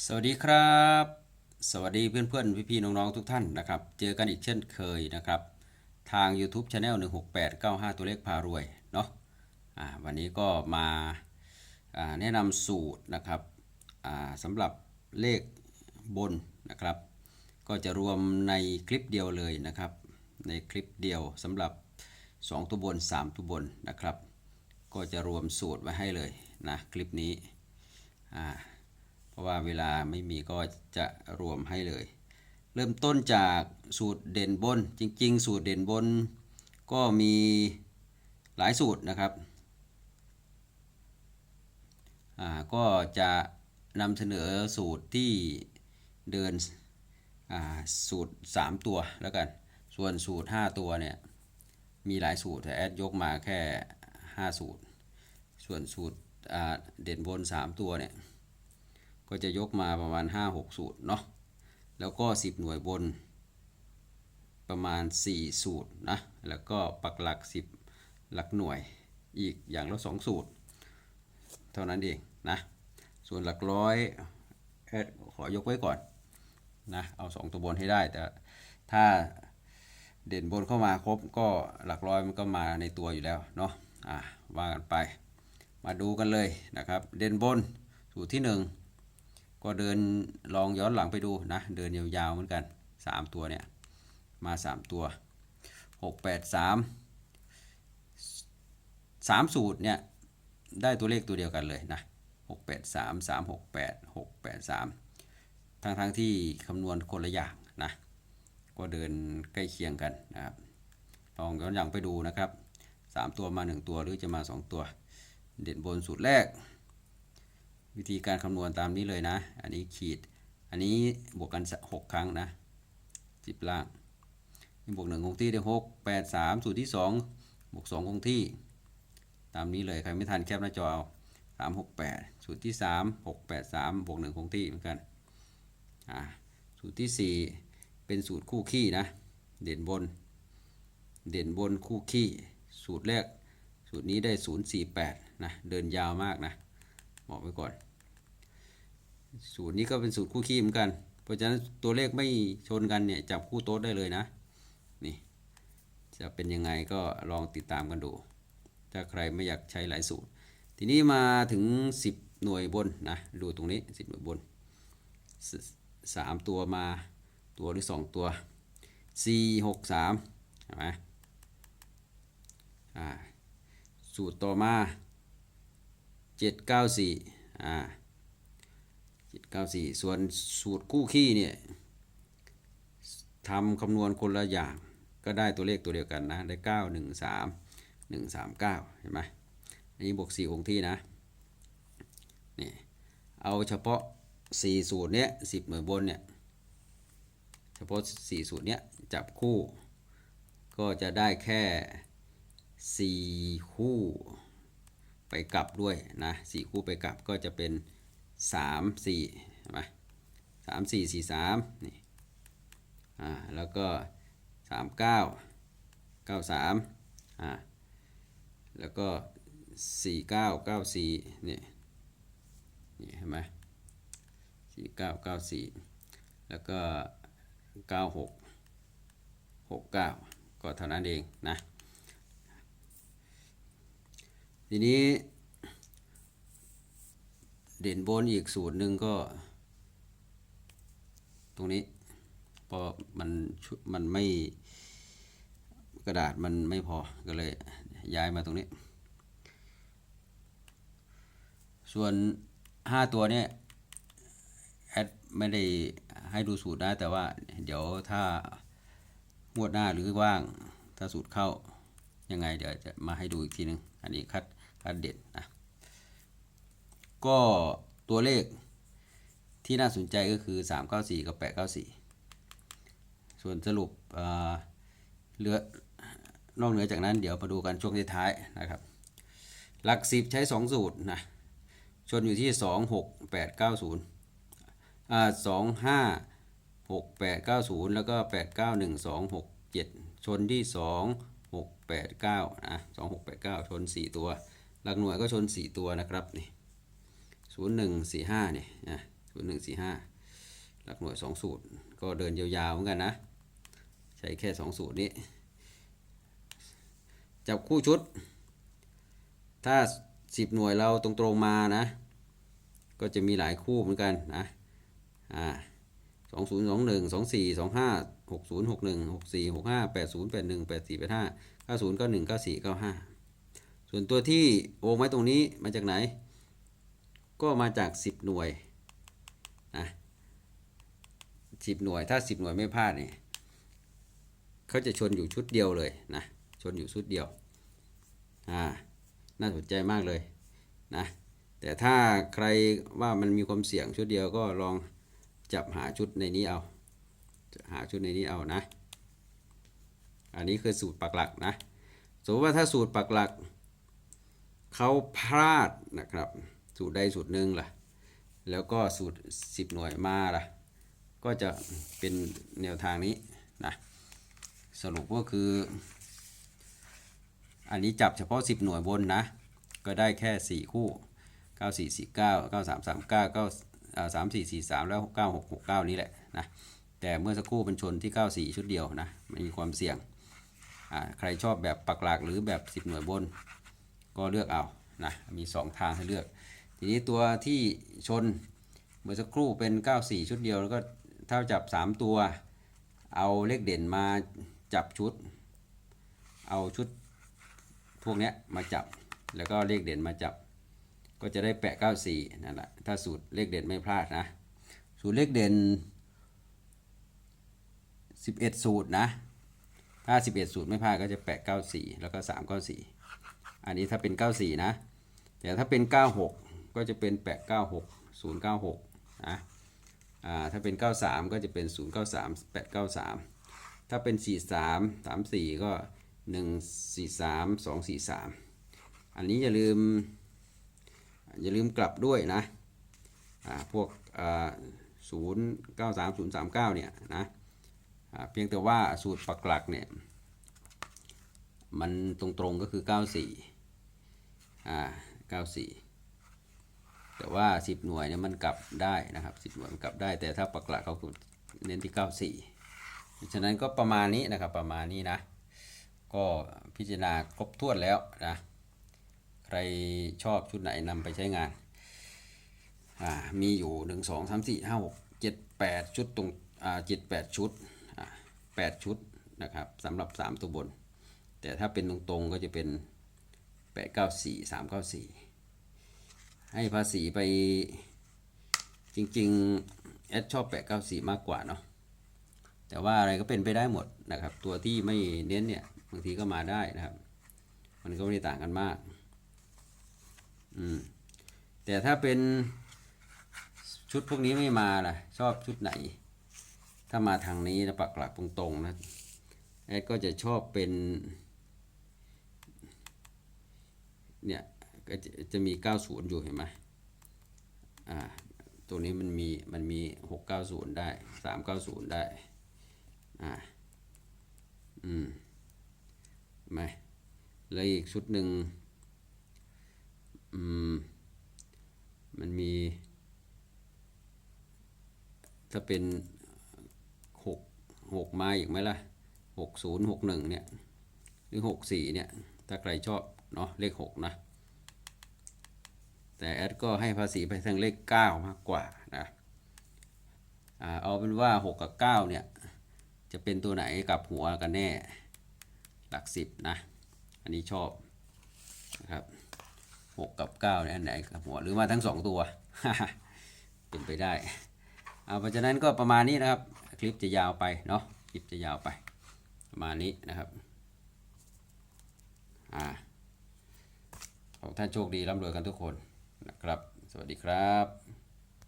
สวัสดีครับ สวัสดีเพื่อนๆพี่ๆน้องๆทุกท่านนะครับ เจอกันอีกเช่นเคยนะครับ ทาง YouTube Channel 16895 ตัวเลขพารวยเนาะอ่าวันนี้ก็มาแนะนำสูตรนะครับสำหรับเลขบนนะครับ ก็จะรวมในคลิปเดียวเลยนะครับ ในคลิปเดียวสำหรับ 2 ตัวบน 3 ตัวบนนะครับ ก็จะรวมสูตรไว้ให้เลยนะคลิปนี้อ่า ว่าเวลาไม่มีก็จะรวมให้เลย เริ่มต้นจากสูตรเด่นบน จริง ๆ สูตรเด่นบน ก็มีหลายสูตรนะครับก็จะนำเสนอสูตรที่เดินสูตร 3 ตัวแล้วกัน ส่วนสูตร 5 ตัวเนี่ยมีหลายสูตรแต่แอดยกมาแค่ 5 สูตร ส่วนสูตรเด่นบน 3 ตัวเนี่ย ก็จะยกมาประมาณ 5-6 สูตรเนาะแล้วก็ 10 หน่วยบน ประมาณ 4 สูตรนะแล้วก็ปักหลัก 10 หลักหน่วยอีกอย่างละ 2 สูตร เท่านั้นเองนะส่วนหลักร้อยแอดขอยกไว้ก่อนนะเอา 2 ตัวบนให้ได้ แต่ถ้าเด่นบนเข้ามาครบก็หลักร้อยมันก็มาในตัวอยู่แล้วเนาะอะว่ากันไปมาดูกันเลยนะครับ เด่นบนสูตรที่ 1 ก็เดินลองย้อนหลังไปดูนะ เดินยาวๆเหมือนกัน 3 ตัวเนี่ย มา 3 ตัว 6 8 3 3 สูตรเนี่ย ได้ตัวเลขตัวเดียวกันเลยนะ 6 8 3 3 6 8 6 8 3 ทั้งทั้งๆที่คำนวณคนละอย่างนะ ก็เดินใกล้เคียงกันนะครับ ลองย้อนหลังไปดูนะครับ 3 ตัวมา 1 ตัวหรือจะมา 2 ตัว เด่นบนสูตรแรก วิธีการคำนวณตามนี้เลยนะ อันนี้ขีด อันนี้บวกกันหกครั้งนะสิบล่างบวกหนึ่งคงที่ได้หกแปดสามสูตรที่สองบวกสองคงที่ ตามนี้เลยใครไม่ทันแคปหน้าจอเอาสามหกแปดสูตรที่สามหกแปดสามบวกหนึ่งคงที่เหมือนกันอ่าสูตรที่สี่เป็นสูตรคู่ขี้นะ เด่นบน เด่นบนคู่ขี้ สูตรแรก สูตรนี้ได้ศูนย์สี่แปดนะ เดินยาวมากนะ บอกไว้ก่อน สูตรนี้ก็เป็นสูตรคู่ขี้เหมือนกัน เพราะฉะนั้นตัวเลขไม่ชนกันเนี่ยจับคู่โต๊ดได้เลยนะ นี่ จะเป็นยังไงก็ลองติดตามกันดู ถ้าใครไม่อยากใช้หลายสูตร ทีนี้มาถึง 10 หน่วยบนนะ ดูตรงนี้ 10 หน่วยบนสามตัวมาตัวหรือ 2 ตัว 4 6 3เห็นไหมอ่าสูตรต่อมา เจ็ดเก้าสี่อ่าเจ็ดเก้าสี่ส่วนสูตรคู่ขี้เนี่ยทำคำนวณคนละอย่างก็ได้ตัวเลขตัวเดียวกันนะ ได้เก้าหนึ่งสามหนึ่งสามเก้าเห็นไหมอันนี้บวกสี่คงที่นะนี่เอาเฉพาะสี่สูตรเนี้ยสิบหน่วยบนเนี่ยเฉพาะสี่สูตรเนี้ยจับคู่ ก็จะได้แค่สี่คู่ ไปกลับด้วยนะสี่คู่ไปกลับก็จะเป็นสามสี่ใช่ไหมสามสี่สี่สามนี่อ่าแล้วก็สามเก้าเก้าสามอ่าแล้วก็สี่เก้าเก้าสี่นี่นี่เห็นไหมสี่เก้าเก้าสี่แล้วก็เก้าหกหกเก้าก็เท่านั้นเองนะ ทีนี้ เด่นบนอีกสูตรหนึ่งก็ ตรงนี้พอมันมันไม่กระดาษมันไม่พอก็เลยย้ายมาตรงนี้ ส่วน 5 ตัวเนี่ยแอดไม่ได้ให้ดูสูตรนะแต่ว่าเดี๋ยวถ้างวดหน้าหรือว่างถ้าสูตรเข้ายังไงเดี๋ยวจะมาให้ดูอีกทีหนึง อันนี้คัด คัดเด็ดนะก็ตัวเลขที่น่าสนใจก็คือ 394 กับ 894 ส่วนสรุปเเหลือนอกเหนือจากนั้นเดี๋ยวมาดูกันช่วงท้ายนะครับ หลัก 10 ใช้ 2 สูตรนะชนอยู่ที่ 2 6 8 9 0อ่า2 5 6 8 9 0แล้วก็ 8 9 1 2 6 7 ชนที่ 2 6 8 9นะ2 6 8 9 ชน 4 ตัว หลักหน่วยก็ชน 4 ตัวนะครับนี่0 1 4 5นี่นะศูนย์หนึ่งสี่ห้าหลักหน่วยสองสูตร ก็เดินยาวๆเหมือนกันนะ ใช้แค่สองสูตรนี้ จับคู่ชุด ถ้าสิบหน่วยเราตรงๆมานะ ก็จะมีหลายคู่เหมือนกันนะอ่าสองศูนย์สองหนึ่งสองสี่สองห้าหกศูนย์หกหนึ่งหกสี่หกห้าแปดศูนย์แปดหนึ่งแปดสี่แปดห้าเก้าศูนย์เก้าหนึ่งเก้าสี่เก้าห้า ส่วนตัวที่วงไว้ตรงนี้มาจากไหน ก็มาจากสิบหน่วยนะสิบหน่วยถ้าสิบหน่วยไม่พลาดเนี่ยเขาจะชนอยู่ชุดเดียวเลยนะชนอยู่ชุดเดียวอ่าน่าสนใจมากเลยนะแต่ถ้าใครว่ามันมีความเสี่ยงชุดเดียวก็ลองจับหาชุดในนี้เอา หาชุดในนี้เอานะ อันนี้คือสูตรปักหลักนะ สมมติว่าถ้าสูตรปักหลัก เขาพลาดนะครับ สูตรใดสูตรหนึ่งล่ะ แล้วก็สูตร 10 หน่วยมาล่ะ ก็จะเป็นแนวทางนี้นะสรุปก็คือ อันนี้จับเฉพาะ 10 หน่วยบนนะ ก็ได้แค่ 4 คู่ 9449 9339 9 3443 แล้ว 9669 นี้แหละนะแต่เมื่อสักครู่เป็นชนที่ 94 ชุดเดียวนะไม่มีความเสี่ยงใครชอบแบบปักหลักหรือแบบ 10 หน่วยบน ก็เลือกเอานะมี 2 ทางให้เลือก ทีนี้ตัวที่ชนเมื่อสักครู่เป็น 94 ชุดเดียวแล้วก็ถ้าจับ 3 ตัว เอาเลขเด่นมาจับชุด เอาชุดพวกนี้มาจับแล้วก็เลขเด่นมาจับ ก็จะได้แปะ 94 นั่นแหละถ้าสูตรเลขเด่นไม่พลาดนะ สูตรเลขเด่น 11 สูตรนะถ้า 11 สูตรไม่พลาดก็จะแปะ 94 แล้วก็ 394 อันนี้ถ้าเป็น 94 นะ แต่ถ้าเป็น 96 ก็จะเป็นแปะ96 096 นะอ่าถ้าเป็น 93 ก็จะเป็น 093 893 ถ้าเป็น 43 34 ก็ 143 243 อันนี้อย่าลืม อย่าลืมกลับด้วยนะอ่าพวกอ่า093 039 เนี่ยนะเพียงแต่ว่าสูตรปักหลักเนี่ย มันตรงๆก็คือ 94 อ่า94แต่ว่า 10 หน่วยเนี่ยมันกลับได้นะครับ 10 หน่วยมันกลับได้ แต่ถ้าปักหลักเขาเน้นที่ 94ฉะนั้นก็ประมาณนี้นะครับประมาณนี้นะ ก็พิจารณาครบถ้วนแล้วนะใครชอบชุดไหนนำไปใช้งานอ่ามีอยู่ 1 2 3 4 5 6 7 8 ชุดตรงอ่า7 8 ชุดอ่า8ชุดนะครับสำหรับ 3 ตัวบน แต่ถ้าเป็นตรงๆก็จะเป็น 8 9 4 3 9 4ให้ภาษีไปจริงๆแอดชอบ8 9 4มากกว่าเนาะแต่ว่าอะไรก็เป็นไปได้หมดนะครับ ตัวที่ไม่เน้นเนี่ยบางทีก็มาได้นะครับ มันก็ไม่ได้ต่างกันมากอืมแต่ถ้าเป็นชุดพวกนี้ไม่มาล่ะ ชอบชุดไหน ถ้ามาทางนี้นะปักหลักตรงๆนะแอดก็จะชอบเป็น เนี่ยก็จะมี 90 อยู่เห็นไหมอ่าตัวนี้มันมีมันมี 690 ได้ 390 ได้อ่าอืมไหมแล้วอีกชุดหนึ่งอืมมันมี ถ้าเป็นหกหกมาอีกไหมล่ะหกศูนย์หกหนึ่งเนี่ย หรือหกสี่เนี่ย ถ้าใครชอบ เนาะเลขหกนะ แต่แอดก็ให้ภาษีไปทางเลขเก้ามากกว่านะเอาเป็นว่าหกกับเก้าเนี่ย จะเป็นตัวไหนกับหัวกันแน่หลักสิบนะ อันนี้ชอบนะครับหกกับเก้าเนี่ยอันไหนกับหัวหรือมาทั้งสองตัว เป็นไปได้เอาเพราะฉะนั้นก็ประมาณนี้นะครับ คลิปจะยาวไปเนาะคลิปจะยาวไปประมาณนี้นะครับ อ่า ท่านโชคดีร่ำรวยกันทุกคนนะครับ สวัสดีครับ